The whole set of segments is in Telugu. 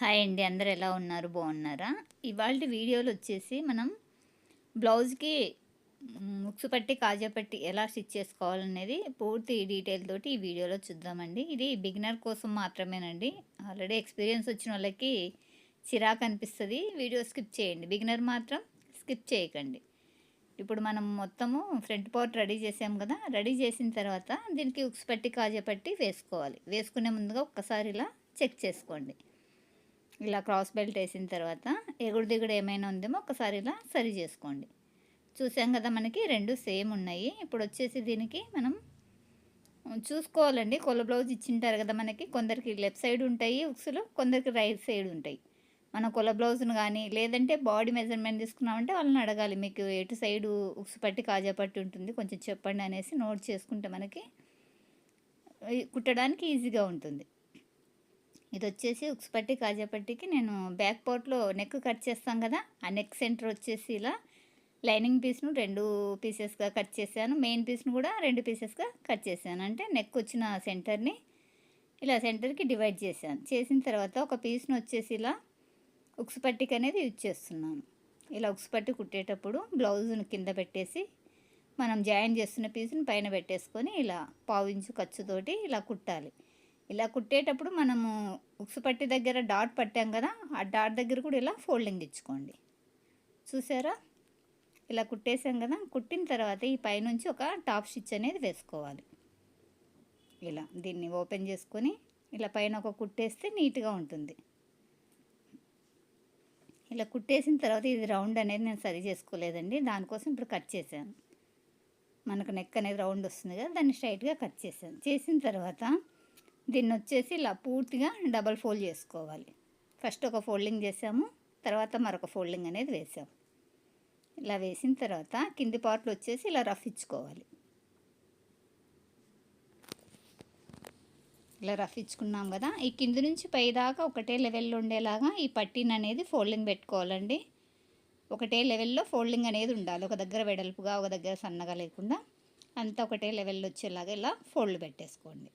హాయ్ అండి అందరు ఎలా ఉన్నారు? బాగున్నారా? ఇవాళ వీడియోలు వచ్చేసి మనం బ్లౌజ్కి ముక్సు పట్టి కాజా పట్టి ఎలా స్టిచ్ చేసుకోవాలనేది పూర్తి డీటెయిల్ తోటి ఈ వీడియోలో చూద్దామండి. ఇది బిగినర్ కోసం మాత్రమేనండి. ఆల్రెడీ ఎక్స్పీరియన్స్ వచ్చిన వాళ్ళకి చిరాకు అనిపిస్తుంది. వీడియో స్కిప్ చేయండి. బిగినర్ మాత్రం స్కిప్ చేయకండి. ఇప్పుడు మనం మొత్తము ఫ్రంట్ పార్ట్ రెడీ చేసాం కదా రెడీ చేసిన తర్వాత దీనికి ఉక్స్ పట్టి కాజా పట్టి వేసుకోవాలి. వేసుకునే ముందుగా ఒక్కసారి ఇలా చెక్ చేసుకోండి. ఇలా క్రాస్ బెల్ట్ వేసిన తర్వాత ఎగుడు దిగుడు ఏమైనా ఉందేమో ఒకసారి ఇలా సరి చేసుకోండి. చూసాం కదా మనకి రెండు సేమ్ ఉన్నాయి. ఇప్పుడు వచ్చేసి దీనికి మనం చూసుకోవాలండి. కొల్ల బ్లౌజ్ ఇచ్చింటారు కదా మనకి. కొందరికి లెఫ్ట్ సైడ్ ఉంటాయి ఉక్సులు కొందరికి రైట్ సైడ్ ఉంటాయి. మన కొల బ్లౌజ్ను కానీ లేదంటే బాడీ మెజర్మెంట్ తీసుకున్నామంటే వాళ్ళని అడగాలి. మీకు ఎటు సైడు ఉక్సు పట్టి కాజా పట్టి ఉంటుంది. కొంచెం చెప్పండి అనేసి నోట్ చేసుకుంటే మనకి కుట్టడానికి ఈజీగా ఉంటుంది. ఇది వచ్చేసి ఉక్స్ పట్టి నేను బ్యాక్ పార్ట్లో నెక్ కట్ చేస్తాం కదా ఆ నెక్ సెంటర్ వచ్చేసి ఇలా లైనింగ్ పీస్ను రెండు పీసెస్గా కట్ చేశాను. మెయిన్ పీస్ను కూడా రెండు పీసెస్గా కట్ చేశాను. అంటే నెక్ వచ్చిన సెంటర్ని ఇలా సెంటర్కి డివైడ్ చేశాను. చేసిన తర్వాత ఒక పీస్ను వచ్చేసి ఇలా ఉక్స్ పట్టికి అనేది యూజ్ చేస్తున్నాను. ఇలా ఉక్స్ పట్టి కుట్టేటప్పుడు బ్లౌజ్ను కింద పెట్టేసి మనం జాయిన్ చేస్తున్న పీస్ని పైన పెట్టేసుకొని ఇలా పావించు ఖర్చుతోటి ఇలా కుట్టాలి. ఇలా కుట్టేటప్పుడు మనము ఉక్సు పట్టి దగ్గర డాట్ పట్టాం కదా ఆ డాట్ దగ్గర కూడా ఇలా ఫోల్డింగ్ ఇచ్చుకోండి. చూసారా? ఇలా కుట్టేసాం కదా కుట్టిన తర్వాత ఈ పైనుంచి ఒక టాప్ స్టిచ్ అనేది వేసుకోవాలి. ఇలా దీన్ని ఓపెన్ చేసుకొని ఇలా పైన ఒక కుట్టేస్తే నీట్గా ఉంటుంది. ఇలా కుట్టేసిన తర్వాత ఇది రౌండ్ అనేది నేను సరి చేసుకోలేదండి దానికోసం ఇప్పుడు కట్ చేశాను. మనకు నెక్ అనేది రౌండ్ వస్తుంది కదా దాన్ని స్ట్రైట్గా కట్ చేశాను. చేసిన తర్వాత దీన్ని వచ్చేసి ఇలా పూర్తిగా డబల్ ఫోల్డ్ చేసుకోవాలి. ఫస్ట్ ఒక ఫోల్డింగ్ చేసాము తర్వాత మరొక ఫోల్డింగ్ అనేది వేసాము. ఇలా వేసిన తర్వాత కింది పార్ట్లు వచ్చేసి ఇలా రఫ్ ఇచ్చుకోవాలి. ఇలా రఫ్ ఇచ్చుకున్నాం కదా ఈ కింది నుంచి పైదాకా ఒకటే లెవెల్లో ఉండేలాగా ఈ పట్టీని అనేది ఫోల్డింగ్ పెట్టుకోవాలండి. ఒకటే లెవెల్లో ఫోల్డింగ్ అనేది ఉండాలి ఒక దగ్గర వెడల్పుగా ఒక దగ్గర సన్నగా లేకుండా అంతా ఒకటే లెవెల్లో వచ్చేలాగా ఇలా ఫోల్డ్ పెట్టేసుకోండి.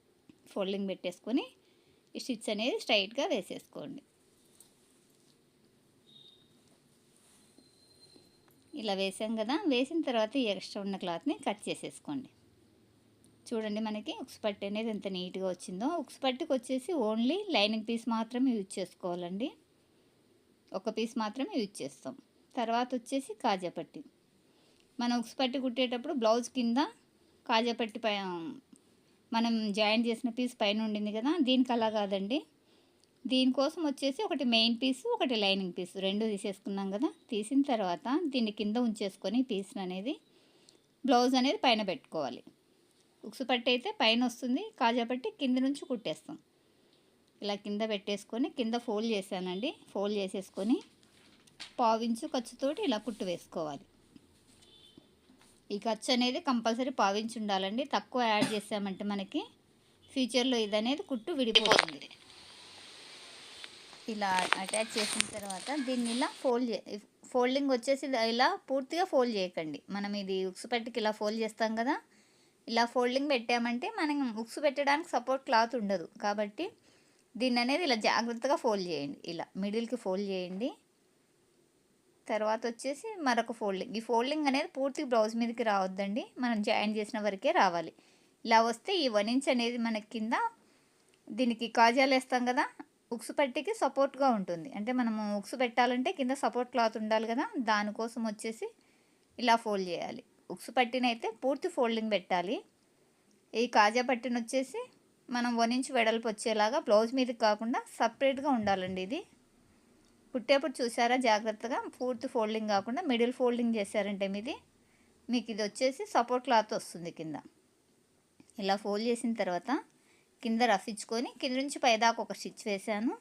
ఫోల్డింగ్ పెట్టేసుకొని ఈ స్టిచ్ అనేది స్ట్రైట్గా వేసేసుకోండి. ఇలా వేసాం కదా వేసిన తర్వాత ఈ ఎక్స్ట్రా ఉన్న క్లాత్ని కట్ చేసేసుకోండి. చూడండి మనకి ఉక్స్పట్టి అనేది ఎంత నీట్గా వచ్చిందో. ఉక్స్ వచ్చేసి ఓన్లీ లైనింగ్ పీస్ మాత్రమే యూజ్ చేసుకోవాలండి. ఒక పీస్ మాత్రమే యూజ్ చేస్తాం. తర్వాత వచ్చేసి కాజాపట్టి మనం ఉక్స్ పట్టి కుట్టేటప్పుడు బ్లౌజ్ కింద కాజాపట్టి పై మనం జాయిన్ చేసిన పీస్ పైన ఉండింది కదా దీనికి అలా కాదండి. దీనికోసం వచ్చేసి ఒకటి మెయిన్ పీసు ఒకటి లైనింగ్ పీసు. రెండు తీసేసుకున్నాం కదా తీసిన తర్వాత దీన్ని కింద ఉంచేసుకొని పీస్ అనేది బ్లౌజ్ అనేది పైన పెట్టుకోవాలి. ఉక్సు పట్టి అయితే పైన వస్తుంది కాజా పట్టి కింద నుంచి కుట్టేస్తాం. ఇలా కింద పెట్టేసుకొని కింద ఫోల్డ్ చేశానండి. ఫోల్డ్ చేసేసుకొని పావించు ఖర్చుతోటి ఇలా కుట్టు వేసుకోవాలి. ఈ ఖర్చు అనేది కంపల్సరీ పావించి ఉండాలండి తక్కువ యాడ్ చేసామంటే మనకి ఫ్యూచర్లో ఇది అనేది కుట్టు విడిపోతుంది. ఇలా అటాచ్ చేసిన తర్వాత దీన్ని ఇలా ఫోల్డ్ ఫోల్డింగ్ వచ్చేసి ఇలా పూర్తిగా ఫోల్డ్ చేయకండి. మనం ఇది ఉక్స్ పెట్టికి ఇలా ఫోల్డ్ చేస్తాం కదా. ఇలా ఫోల్డింగ్ పెట్టామంటే మనం ఉక్స్ పెట్టడానికి సపోర్ట్ క్లాత్ ఉండదు. కాబట్టి దీన్ని అనేది ఇలా జాగ్రత్తగా ఫోల్డ్ చేయండి. ఇలా మిడిల్కి ఫోల్డ్ చేయండి. తర్వాత వచ్చేసి మరొక ఫోల్డింగ్. ఈ ఫోల్డింగ్ అనేది పూర్తి బ్లౌజ్ మీదకి రావద్దండి. మనం జాయిన్ చేసిన వరకే రావాలి. ఇలా వస్తే ఈ వన్ ఇంచ్ అనేది మనకి కింద దీనికి కాజాలు వేస్తాం కదా ఉక్సు పట్టికి సపోర్ట్గా ఉంటుంది. అంటే మనము ఉక్సు పెట్టాలంటే కింద సపోర్ట్ క్లాత్ ఉండాలి కదా దానికోసం వచ్చేసి ఇలా ఫోల్డ్ చేయాలి. ఉక్సు పట్టినైతే పూర్తి ఫోల్డింగ్ పెట్టాలి. ఈ కాజా పట్టిన వచ్చేసి మనం వన్ ఇంచ్ వెడల్పు వచ్చేలాగా బ్లౌజ్ మీదకి కాకుండా సపరేట్గా ఉండాలండి ఇది. కుట్టేప్పుడు చూసారా జాగ్రత్తగా? పూర్తి ఫోల్డింగ్ కాకుండా మిడిల్ ఫోల్డింగ్ చేశారంటే మీది? మీకు ఇది వచ్చేసి సపోర్ట్ క్లాత్ వస్తుంది కింద. ఇలా ఫోల్డ్ చేసిన తర్వాత కింద రఫ్ ఇచ్చుకొని కింద నుంచి పైదాకా ఒక స్టిచ్ వేసాను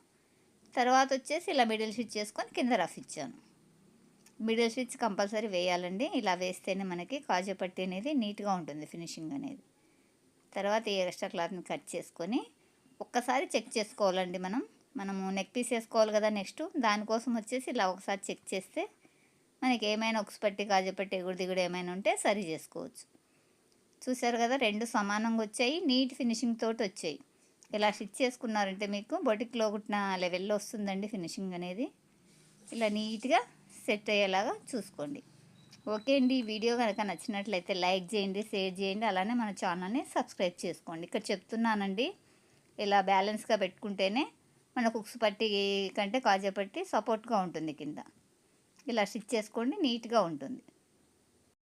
తర్వాత వచ్చేసి ఇలా మిడిల్ స్టిచ్ చేసుకొని కింద రఫ్ ఇచ్చాను. మిడిల్ స్టిచ్ కంపల్సరీ వేయాలండి. ఇలా వేస్తేనే మనకి కాజు పట్టి అనేది నీట్గా ఉంటుంది ఫినిషింగ్ అనేది. తర్వాత ఈ ఎక్స్ట్రా క్లాత్ని కట్ చేసుకొని ఒక్కసారి చెక్ చేసుకోవాలండి మనం. మనము నెక్ పీస్ వేసుకోవాలి కదా నెక్స్ట్ దానికోసం వచ్చేసి ఇలా ఒకసారి చెక్ చేస్తే మనకి ఏమైనా ఒకసి కాజు పట్టి ఎగుడు దిగుడు ఏమైనా ఉంటే సరి చేసుకోవచ్చు. చూసారు కదా రెండు సమానంగా వచ్చాయి. నీట్ ఫినిషింగ్ తోటి వచ్చాయి. ఇలా స్టిచ్ చేసుకున్నారంటే మీకు బొటిక్లో కుట్టిన లెవెల్లో వస్తుందండి ఫినిషింగ్ అనేది. ఇలా నీట్గా సెట్ అయ్యేలాగా చూసుకోండి. ఓకే అండి ఈ వీడియో కనుక నచ్చినట్లయితే లైక్ చేయండి షేర్ చేయండి అలానే మన ఛానల్ని సబ్స్క్రైబ్ చేసుకోండి. ఇక్కడ చెప్తున్నానండి ఇలా బ్యాలెన్స్గా పెట్టుకుంటేనే మన కుక్స్ పట్టి కంటే కాజా పట్టి సపోర్ట్గా ఉంటుంది కింద. ఇలా స్టిచ్ చేసుకోండి నీట్గా ఉంటుంది.